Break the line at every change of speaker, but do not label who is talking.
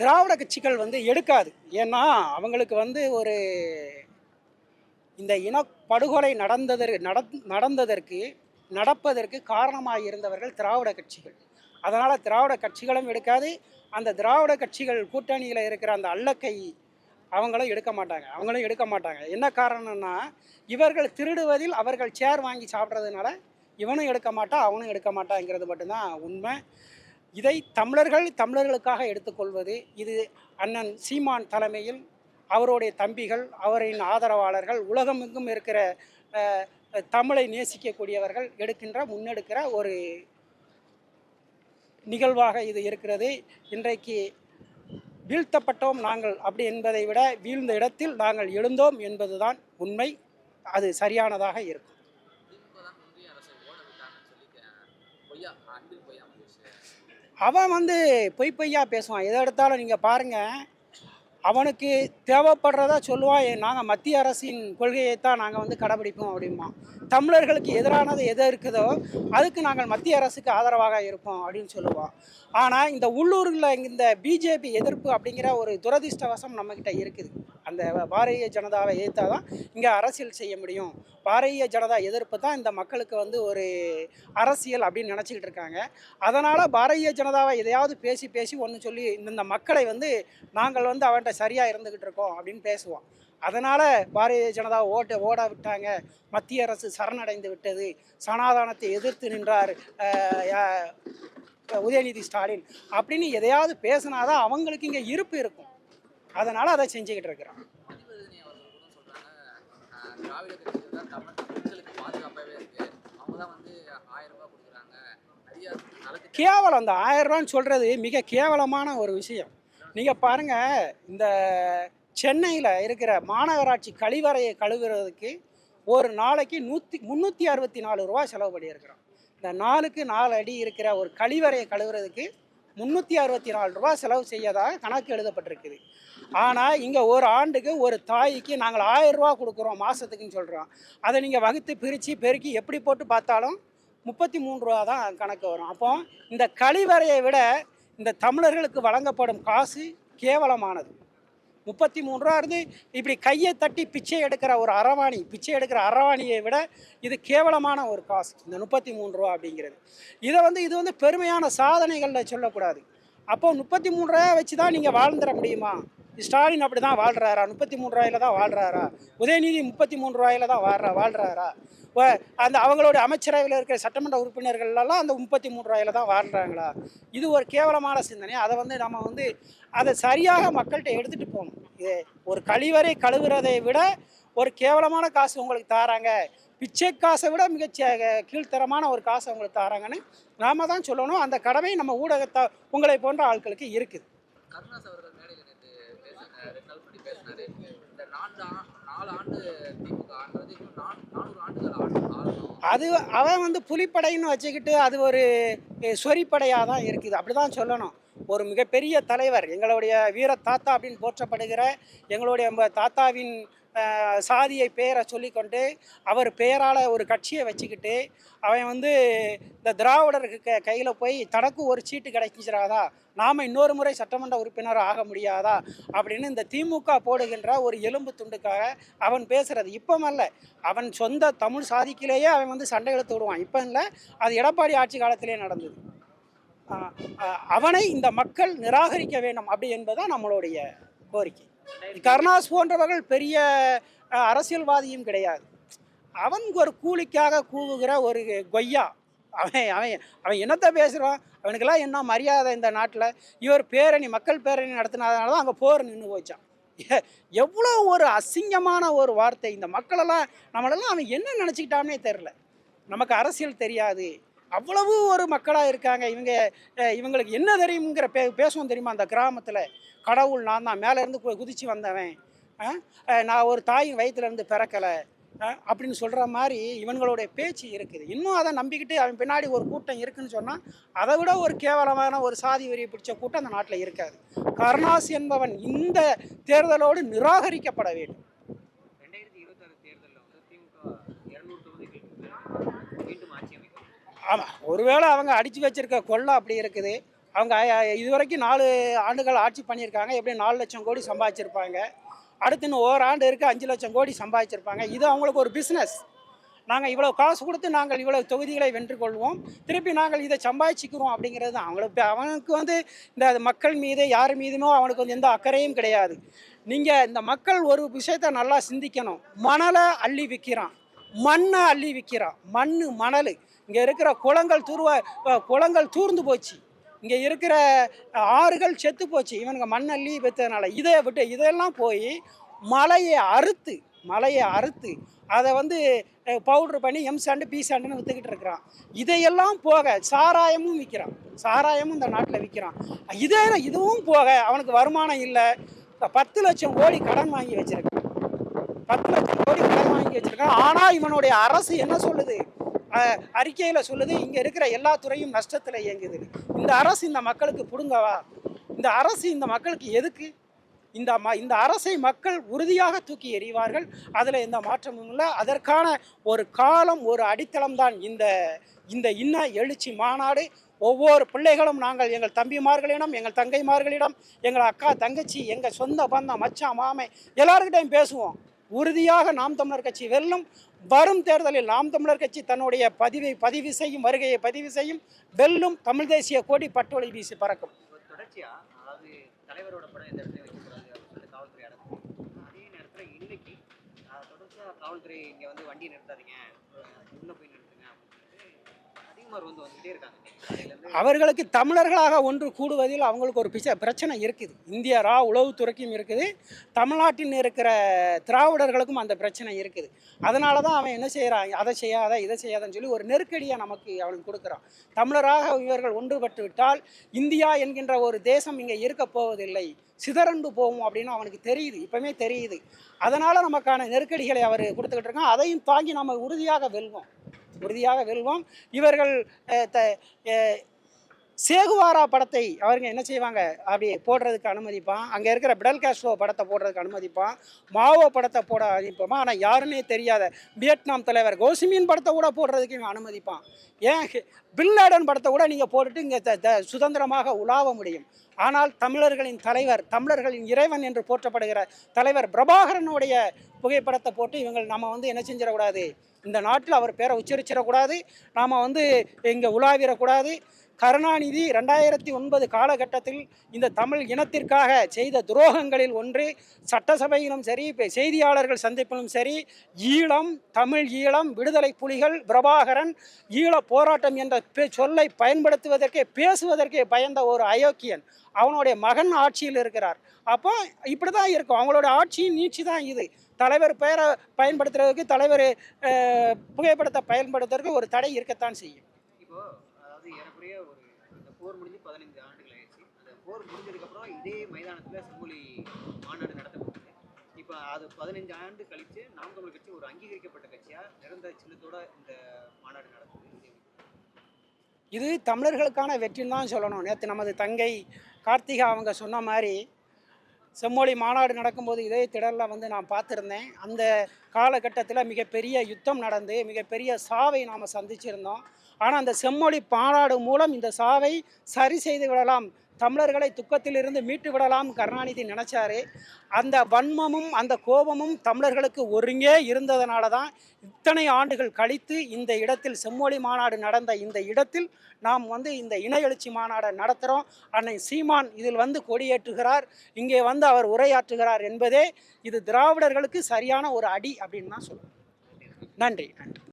திராவிட கட்சிகள் வந்து எடுக்காது. ஏன்னா அவங்களுக்கு வந்து ஒரு இந்த இனப்படுகொலை நடந்ததற்கு நட நடந்ததற்கு நடப்பதற்கு காரணமாக இருந்தவர்கள் திராவிட கட்சிகள். அதனால் திராவிட கட்சிகளும் எடுக்காது. அந்த திராவிட கட்சிகள் கூட்டணியில் இருக்கிற அந்த அல்லக்கை அவங்களும் எடுக்க மாட்டாங்க. அவங்களும் எடுக்க மாட்டாங்க. என்ன காரணம்னா இவர்கள் திருடுவதில் அவர்கள் சேர் வாங்கி சாப்பிட்றதுனால இவனும் எடுக்க மாட்டான் அவனும் எடுக்க மாட்டாங்கிறது மட்டும்தான் உண்மை. இதை தமிழர்கள் தமிழர்களுக்காக எடுத்துக்கொள்வது இது அண்ணன் சீமான் தலைமையில் அவருடைய தம்பிகள் அவரின் ஆதரவாளர்கள் உலகமெங்கும் இருக்கிற தமிழை நேசிக்கக்கூடியவர்கள் எடுக்கின்ற முன்னெடுக்கிற ஒரு நிகழ்வாக இது இருக்கிறது. இன்றைக்கு வீழ்த்தப்பட்டோம் நாங்கள் அப்படி என்பதை விட வீழ்ந்த இடத்தில் நாங்கள் எழுந்தோம் என்பதுதான் உண்மை. அது சரியானதாக இருக்கும். அவன் வந்து பொய் பொய்யா பேசுவான். எதை எடுத்தாலும் நீங்கள் பாருங்கள் அவனுக்கு தேவைப்படுறதா சொல்லுவான். நாங்கள் மத்திய அரசின் கொள்கையை தான் நாங்கள் வந்து கடைபிடிப்போம் அப்படிமா தமிழர்களுக்கு எதிரானது எது இருக்குதோ அதுக்கு நாங்கள் மத்திய அரசுக்கு ஆதரவாக இருப்போம் அப்படின்னு சொல்லுவோம். ஆனால் இந்த உள்ளூரில் இந்த பிஜேபி எதிர்ப்பு அப்படிங்கிற ஒரு துரதிர்ஷ்டவசம் நம்மக்கிட்ட இருக்குது. அந்த பாரதிய ஜனதாவை எதிர்த்தா தான் இங்கே அரசியல் செய்ய முடியும். பாரதிய ஜனதா எதிர்ப்பு தான் இந்த மக்களுக்கு வந்து ஒரு அரசியல் அப்படின்னு நினச்சிக்கிட்டு இருக்காங்க. அதனால் பாரதிய ஜனதாவை எதையாவது பேசி பேசி ஒன்று சொல்லி இந்த மக்களை வந்து நாங்கள் வந்து அவன்கிட்ட சரியாக இருந்துக்கிட்டு இருக்கோம் அப்படின்னு பேசுவோம். அதனால் பாரதிய ஜனதா ஓட்ட ஓட விட்டாங்க. மத்திய அரசு சரணடைந்து விட்டது. சனாதானத்தை எதிர்த்து நின்றார் உதயநிதி ஸ்டாலின். அப்படின்னு எதையாவது பேசினாதான் அவங்களுக்கு இங்கே இருப்பு இருக்கும். அதனால் அதை செஞ்சுக்கிட்டு இருக்கிறான் கேவலம் இந்த ஆயிரம் ரூபான்னு சொல்கிறது மிக கேவலமான ஒரு விஷயம். நீங்கள் பாருங்கள் இந்த சென்னையில் இருக்கிற மாநகராட்சி கழிவறையை கழுவுறதுக்கு ஒரு நாளைக்கு நூற்றி முந்நூற்றி அறுபத்தி நாலு ரூபா செலவு பண்ணியிருக்கிறோம். இந்த நாலுக்கு நாலு அடி இருக்கிற ஒரு கழிவறையை கழுவுறதுக்கு முந்நூற்றி அறுபத்தி நாலு ரூபா செலவு செய்யதாக கணக்கு எழுதப்பட்டிருக்குது. ஆனால் இங்கே ஒரு ஆண்டுக்கு ஒரு தாய்க்கு நாங்கள் ஆயிரம் ரூபா கொடுக்குறோம் மாதத்துக்குன்னு சொல்கிறோம் அதை நீங்கள் வகுத்து பிரித்து பெருக்கி எப்படி போட்டு பார்த்தாலும் முப்பத்தி மூணு ரூபா தான் கணக்கு வரும். அப்போ இந்த கழிவறையை விட இந்த தமிழர்களுக்கு வழங்கப்படும் காசு கேவலமானது. முப்பத்தி மூணு ரூபா இருந்து இப்படி கையை தட்டி பிச்சை எடுக்கிற ஒரு அரவாணி பிச்சை எடுக்கிற அரவாணியை விட இது கேவலமான ஒரு காசு இந்த முப்பத்தி மூணு ரூபா அப்படிங்கிறது. இதை வந்து இது வந்து பெருமையான சாதனைகளில் சொல்லக்கூடாது. அப்போ முப்பத்தி மூணு ரூபாய் வச்சு தான் நீங்கள் வாழ்ந்துட முடியுமா? ஸ்டாலின் அப்படி தான் வாழ்கிறாரா முப்பத்தி மூணு ரூபாயில தான் வாழ்கிறாரா உதயநிதி முப்பத்தி மூணு ரூபாயில தான் வாழ்றா வாழ்கிறாரா அந்த அவங்களோட அமைச்சரவையில் இருக்கிற சட்டமன்ற உறுப்பினர்கள்லாம் அந்த முப்பத்தி மூணு ரூபாயில தான் வாழ்கிறாங்களா இது ஒரு கேவலமான சிந்தனை. அதை வந்து நம்ம வந்து அதை சரியாக மக்கள்கிட்ட எடுத்துகிட்டு போகணும். இது ஒரு கழிவறை கழுவுறதை விட ஒரு கேவலமான காசு உங்களுக்கு தாராங்க. பிச்சை காசை விட மிக கீழ்த்தரமான ஒரு காசை உங்களுக்கு தாராங்கன்னு நாம தான் சொல்லணும். அந்த கடமை நம்ம ஊடகத்தை உங்களை போன்ற ஆட்களுக்கு இருக்குது
கருணாஸ் அவர்கள் மேடையில் நேற்று பேசினார் ரெண்டு நாள் முன்னாடி பேசினாரு இந்த நான்கு ஆ- நாலு ஆண்டு திமுக ஆண்டது இன்னும் நானூறு ஆண்டுகள் ஆண்டு ஆளணும்
அது அவன் வந்து புலிப்படைன்னு வச்சுக்கிட்டு அது ஒரு சொறிப்படையாக தான் இருக்குது. அப்படி தான் சொல்லணும். ஒரு மிகப்பெரிய தலைவர் எங்களுடைய வீர தாத்தா அப்படின்னு போற்றப்படுகிற எங்களுடைய தாத்தாவின் சாதியை பெயரை சொல்லிக்கொண்டு அவர் பெயரால் ஒரு கட்சியை வச்சுக்கிட்டு அவன் வந்து இந்த திராவிடருக்கு க கையில் போய் தனக்கு ஒரு சீட்டு கிடைச்சிடாதா நாம் இன்னொரு முறை சட்டமன்ற உறுப்பினர் ஆக முடியாதா? அப்படின்னு இந்த திமுக போடுகின்ற ஒரு எலும்பு துண்டுக்காக அவன் பேசுகிறது இப்பமல்ல அவன் சொந்த தமிழ் சாதிக்கிலேயே அவன் வந்து சண்டை இழுத்து விடுவான். இப்போ இல்லை அது எடப்பாடி ஆட்சி காலத்திலே நடந்தது. அவனை இந்த மக்கள் நிராகரிக்க வேண்டும் அப்படி என்பதுதான் நம்மளுடைய கோரிக்கை. கருணாஸ் போன்றவர்கள் பெரிய அரசியல்வாதியும் கிடையாது. அவன் ஒரு கூலிக்காக கூவுகிற ஒரு கொய்யா. அவன் அவன் அவன் என்னத்தை பேசுகிறான் அவனுக்கெல்லாம் என்ன மரியாதை இந்த நாட்டில்? இவர் பேரணி மக்கள் பேரணி நடத்தினதுனால தான் அங்கே போர் நின்று போச்சான் எவ்வளோ ஒரு அசிங்கமான ஒரு வார்த்தை. இந்த மக்களெல்லாம் நம்மளெல்லாம் அவன் என்ன நினச்சிக்கிட்டானே தெரில நமக்கு அரசியல் தெரியாது. அவ்வளவு ஒரு மக்களாக இருக்காங்க. இவங்க இவங்களுக்கு என்ன தெரியுங்கிற பே பேசுவோம் தெரியுமா? அந்த கிராமத்தில். கடவுள் நான் தான். மேலேருந்து குதிச்சு வந்தவன். நான் ஒரு தாயின் வயிற்றுலேருந்து பிறக்கலை. அப்படின்னு சொல்கிற மாதிரி இவங்களுடைய பேச்சு இருக்குது. இன்னும் அதை நம்பிக்கிட்டு அவன் பின்னாடி ஒரு கூட்டம் இருக்குன்னு சொன்னால் அதை விட ஒரு கேவலமான ஒரு சாதி வரியை பிடிச்ச கூட்டம் அந்த நாட்டில் இருக்காது. கருணாஸ் என்பவன் இந்த தேர்தலோடு நிராகரிக்கப்பட வேண்டும்
ரெண்டாயிரத்தி இருபத்தாறு தேர்தலில் வந்து திமுக இருநூறு தொகுதிகளுக்கு மீண்டும் ஆட்சி அமைக்கும்
ஆமாம் ஒருவேளை அவங்க அடித்து வச்சிருக்க கொள்ளை அப்படி இருக்குது. அவங்க இது இதுவரைக்கும் நாலு ஆண்டுகள் ஆட்சி பண்ணியிருக்காங்க. எப்படியும் நாலு லட்சம் கோடி சம்பாதிச்சிருப்பாங்க. அடுத்து இன்னும் ஓராண்டு இருக்குது அஞ்சு லட்சம் கோடி சம்பாதிச்சிருப்பாங்க. இது அவங்களுக்கு ஒரு பிஸ்னஸ் நாங்கள் இவ்வளோ காசு கொடுத்து நாங்கள் இவ்வளோ தொகுதிகளை வென்று கொள்வோம். திருப்பி நாங்கள் இதை சம்பாதிச்சிக்கிறோம் அப்படிங்கிறது தான். அவங்களுக்கு அவனுக்கு வந்து இந்த மக்கள் மீது யார் மீதுமோ அவனுக்கு வந்து எந்த அக்கறையும் கிடையாது. நீங்கள் இந்த மக்கள் ஒரு விஷயத்த நல்லா சிந்திக்கணும். மணலை அள்ளி விற்கிறான் மண்ணை அள்ளி விற்கிறான் மண் மணல். இங்கே இருக்கிற குளங்கள் துருவ குளங்கள் தூர்ந்து போச்சு. இங்கே இருக்கிற ஆறுகள் செத்து போச்சு. இவனுங்க மண்ணள்ளி வைத்ததுனால இதை விட்டு இதெல்லாம் போய் மலையை அறுத்து மலையை அறுத்து அதை வந்து பவுட்ரு பண்ணி எம் சாண்டு பி சாண்டுன்னு விற்றுக்கிட்டு இருக்கிறான். இதையெல்லாம் போக சாராயமும் விற்கிறான் சாராயமும் இந்த நாட்டில் விற்கிறான் இதே இதுவும் போக அவனுக்கு வருமானம் இல்லை. பத்து லட்சம் கோடி கடன் வாங்கி வச்சிருக்கான். பத்து லட்சம் கோடி கடன் வாங்கி வச்சுருக்கான். ஆனால் இவனுடைய அரசு என்ன சொல்லுது? அறிக்கையில் சொல்லுது இங்கே இருக்கிற எல்லா துறையும் நஷ்டத்தில் இயங்குது. இந்த அரசு இந்த மக்களுக்கு பிடுங்கவா? இந்த அரசு இந்த மக்களுக்கு எதுக்கு? இந்த ம இந்த அரசை மக்கள் உறுதியாக தூக்கி எறிவார்கள் அதில் எந்த மாற்றமும் இல்லை. அதற்கான ஒரு காலம் ஒரு அடித்தளம் தான் இந்த இந்த இன்ன எழுச்சி மாநாடு. ஒவ்வொரு பிள்ளைகளும் நாங்கள் எங்கள் தம்பிமார்களிடம் எங்கள் தங்கைமார்களிடம் எங்கள் அக்கா தங்கச்சி எங்கள் சொந்த பந்தம் மச்சான் மாமை எல்லாருக்கிட்டையும் பேசுவோம். உறுதியாக நாம் தமிழர் கட்சி வெல்லும் வரும் தேர்தலில் நாம் தமிழர் கட்சி தன்னுடைய பதிவை பதிவு செய்யும் வருகையை பதிவு செய்யும் வெல்லும் தமிழ் தேசிய கோடி பட்டோலை வீசி பறக்கும்.
தலைவரோட காவல்துறை இங்கே வந்து வண்டி நிறுத்தாதீங்க. உள்ளே போய் நிறுத்துங்க அப்படின்னு சொல்லிட்டு அதிகமாக வந்து வந்துகிட்டே இருக்காங்க காலையிலேருந்து
அவர்களுக்கு தமிழர்களாக ஒன்று கூடுவதில் அவங்களுக்கு ஒரு பிச்ச பிரச்சனை இருக்குது. இந்திய ரா உளவுத்துறைக்கும் இருக்குது. தமிழ்நாட்டில் இருக்கிற திராவிடர்களுக்கும் அந்த பிரச்சனை இருக்குது. அதனால தான் அவன் என்ன செய்கிறான் அதை செய்யாத இதை செய்யாதன்னு சொல்லி ஒரு நெருக்கடியை நமக்கு அவனுக்கு கொடுக்குறான். தமிழராக இவர்கள் ஒன்றுபட்டு விட்டால் இந்தியா என்கின்ற ஒரு தேசம் இங்கே இருக்க போவதில்லை. சிதறண்டு போகும் அப்படின்னு அவனுக்கு தெரியுது. இப்போவுமே தெரியுது. அதனால் நமக்கான நெருக்கடிகளை அவர் கொடுத்துக்கிட்டு இருக்கான். அதையும் தாங்கி நம்ம உறுதியாக வெல்வோம். உறுதியாக வெல்வோம். இவர்கள் த சேகுவாரா படத்தை அவருங்க என்ன செய்வாங்க? அப்படி போடுறதுக்கு அனுமதிப்பான். அங்கே இருக்கிற பிடல் காஸ்ட்ரோ படத்தை போடுறதுக்கு அனுமதிப்பான். மாவோ படத்தை போட அனுமதிப்பான். ஆனால் யாருன்னே தெரியாத வியட்நாம் தலைவர் கோசிமீன் படத்தை கூட போடுறதுக்கு இவன் அனுமதிப்பான். ஏன்? பில்லாடன் படத்தை கூட நீங்கள் போட்டுட்டு இங்கே த த சுதந்திரமாக உலாவ முடியும். ஆனால் தமிழர்களின் தலைவர் தமிழர்களின் இறைவன் என்று போற்றப்படுகிற தலைவர் பிரபாகரனுடைய புகைப்படத்தை போட்டு இவங்க நம்ம வந்து என்ன செஞ்சிடக்கூடாது? இந்த நாட்டில் அவர் பேரை உச்சரிச்சிடக்கூடாது. நாம் வந்து இங்கே உலாவிடக்கூடாது. கருணாநிதி ரெண்டாயிரத்தி ஒன்பது காலகட்டத்தில் இந்த தமிழ் இனத்திற்காக செய்த துரோகங்களில் ஒன்று சட்டசபையிலும் சரி செய்தியாளர்கள் சந்திப்பிலும் சரி ஈழம் தமிழ் ஈழம் விடுதலை புலிகள் பிரபாகரன் ஈழ போராட்டம் என்ற சொல்லை பயன்படுத்துவதற்கே பேசுவதற்கே பயந்த ஒரு அயோக்கியன். அவனுடைய மகன் ஆட்சியில் இருக்கிறார். அப்போ இப்படி தான் இருக்கும். அவங்களோட ஆட்சியின் நீட்சி தான் இது. தலைவர் பெயரை பயன்படுத்துறதுக்கு தலைவர் புகைப்படத்தை பயன்படுத்துறதுக்கு ஒரு தடை இருக்கத்தான் செய்யும்
இப்போ அதாவது ஏறக்குறைய ஒரு இந்த போர் முடிஞ்சு பதினைந்து ஆண்டுகள் ஆயிடுச்சு. அந்த போர் முடிஞ்சதுக்கப்புறம் இதே மைதானத்தில் செம்மொழி மாநாடு நடத்தப்பட்டது. இப்போ அது பதினஞ்சு ஆண்டு கழித்து நாம் தமிழ் கட்சி ஒரு அங்கீகரிக்கப்பட்ட கட்சியாக நிரந்தர சின்னத்தோட இந்த மாநாடு நடத்துது
இது தமிழர்களுக்கான வெற்றின்னு தான் சொல்லணும். நேற்று நமது தங்கை கார்த்திகா அவங்க சொன்ன மாதிரி செம்மொழி மாநாடு நடக்கும்போது இதே திடலில் வந்து நான் பார்த்துருந்தேன். அந்த காலகட்டத்தில் மிகப்பெரிய யுத்தம் நடந்து மிகப்பெரிய சாவை நாம் சந்திச்சிருந்தோம். ஆனால் அந்த செம்மொழி மாநாடு மூலம் இந்த சாவை சரி செய்து விடலாம் தமிழர்களை துக்கத்திலிருந்து மீட்டு விடலாம் கருணாநிதி நினைச்சாரு. அந்த வன்மமும் அந்த கோபமும் தமிழர்களுக்கு ஒருங்கே இருந்ததனால தான் இத்தனை ஆண்டுகள் கழித்து இந்த இடத்தில் செம்மொழி மாநாடு நடந்த இந்த இடத்தில் நாம் வந்து இந்த இன எழுச்சி மாநாடை நடத்துகிறோம் அன்னை சீமான் இதில் வந்து கொடியேற்றுகிறார். இங்கே வந்து அவர் உரையாற்றுகிறார் என்பதே இது திராவிடர்களுக்கு சரியான ஒரு அடி அப்படின்னு தான் சொல்லுவேன் நன்றி நன்றி.